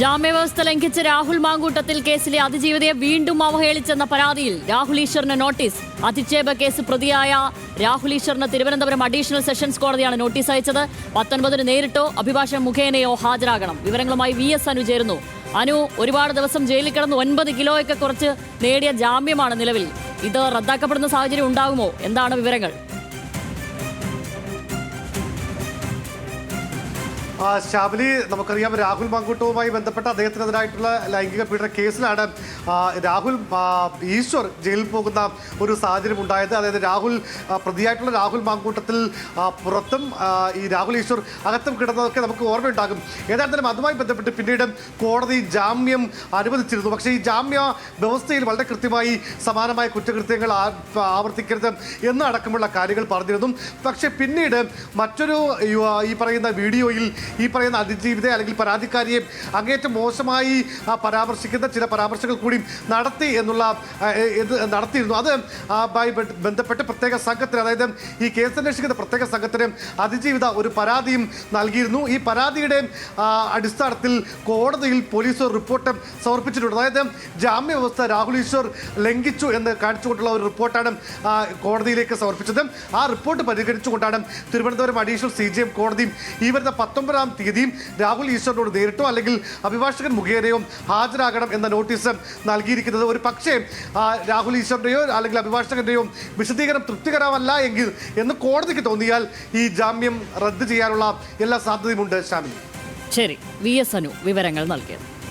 ജാമ്യവ്യവസ്ഥ ലംഘിച്ച് രാഹുൽ മാങ്കൂട്ടത്തിൽ കേസിലെ അതിജീവിതയെ വീണ്ടും അവഹേളിച്ചെന്ന പരാതിയിൽ രാഹുൽ ഈശ്വറിന് നോട്ടീസ്. അധിക്ഷേപ കേസ് പ്രതിയായ രാഹുൽ ഈശ്വറിന് തിരുവനന്തപുരം അഡീഷണൽ സെഷൻസ് കോടതിയാണ് നോട്ടീസ് അയച്ചത്. പത്തൊൻപതിന് നേരിട്ടോ അഭിഭാഷകൻ മുഖേനയോ ഹാജരാകണം. വിവരങ്ങളുമായി വി എസ് അനു ചേരുന്നു. അനു ഒരുപാട് ദിവസം ജയിലിൽ കിടന്ന് ഒൻപത് കിലോയൊക്കെ കുറച്ച് നേടിയ ജാമ്യമാണ് നിലവിൽ. ഇത് റദ്ദാക്കപ്പെടുന്ന സാഹചര്യം ഉണ്ടാകുമോ? എന്താണ് വിവരങ്ങൾ? ആ, ശാബലി നമുക്കറിയാം രാഹുൽ മങ്കൂട്ടവുമായി ബന്ധപ്പെട്ട അദ്ദേഹത്തിനെതിരായിട്ടുള്ള ലൈംഗിക പീഡന കേസിലാണ് രാഹുൽ ഈശ്വർ ജയിലിൽ പോകുന്ന ഒരു സാഹചര്യം ഉണ്ടായത്. അതായത് രാഹുൽ പ്രതിയായിട്ടുള്ള രാഹുൽ മാങ്കൂട്ടത്തിൽ പുറത്തും ഈ രാഹുൽ ഈശ്വർ അകത്തും കിടന്നതൊക്കെ നമുക്ക് ഓർമ്മയുണ്ടാകും. ഏതായിരുന്നാലും അതുമായി ബന്ധപ്പെട്ട് പിന്നീട് കോടതി ജാമ്യം അനുവദിച്ചിരുന്നു. പക്ഷേ ഈ ജാമ്യ വ്യവസ്ഥയിൽ വളരെ കൃത്യമായി സമാനമായ കുറ്റകൃത്യങ്ങൾ ആവർത്തിക്കരുത് എന്നടക്കമുള്ള കാര്യങ്ങൾ പറഞ്ഞിരുന്നു. പക്ഷേ പിന്നീട് മറ്റൊരു ഈ പറയുന്ന വീഡിയോയിൽ ഈ പറയുന്ന അതിജീവിത അല്ലെങ്കിൽ പരാതിക്കാരിയെ അങ്ങേറ്റം മോശമായി പരാമർശിക്കുന്ന ചില പരാമർശങ്ങൾ കൂടി നടത്തി എന്നുള്ള നടത്തിയിരുന്നു. അത് ബന്ധപ്പെട്ട് പ്രത്യേക സംഘത്തിന് അതായത് ഈ കേസ് അന്വേഷിക്കുന്ന പ്രത്യേക സംഘത്തിന് അതിജീവിത ഒരു പരാതിയും നൽകിയിരുന്നു. ഈ പരാതിയുടെ അടിസ്ഥാനത്തിൽ കോടതിയിൽ പോലീസ് റിപ്പോർട്ട് സമർപ്പിച്ചിട്ടുണ്ട്. അതായത് ജാമ്യ വ്യവസ്ഥ രാഹുൽ ഈശ്വർ ലംഘിച്ചു എന്ന് കാണിച്ചുകൊണ്ടുള്ള ഒരു റിപ്പോർട്ടാണ് കോടതിയിലേക്ക് സമർപ്പിച്ചത്. ആ report പരിഗണിച്ചുകൊണ്ടാണ് Thiruvananthapuram additional C J M കോടതി ഈ വരുന്ന പത്തൊമ്പതാം തീയതിയും രാഹുൽ ഈശ്വറിനോട് നേരിട്ടോ അല്ലെങ്കിൽ അഭിഭാഷകൻ മുഖേനയോ ഹാജരാകണം എന്ന നോട്ടീസ് നൽകിയിരിക്കുന്നത്. ഒരു പക്ഷേ രാഹുൽ ഈശ്വറിന്റെയോ അല്ലെങ്കിൽ അഭിഭാഷകന്റെയോ വിശദീകരണം തൃപ്തികരമല്ല എങ്കിൽ എന്ന് കോടതിക്ക് തോന്നിയാൽ ഈ ജാമ്യം റദ്ദ് ചെയ്യാനുള്ള എല്ലാ സാധ്യതയുമുണ്ട് ശാമിലി ശരി വി എസ് അനു വിവരങ്ങൾ നൽകിയത്.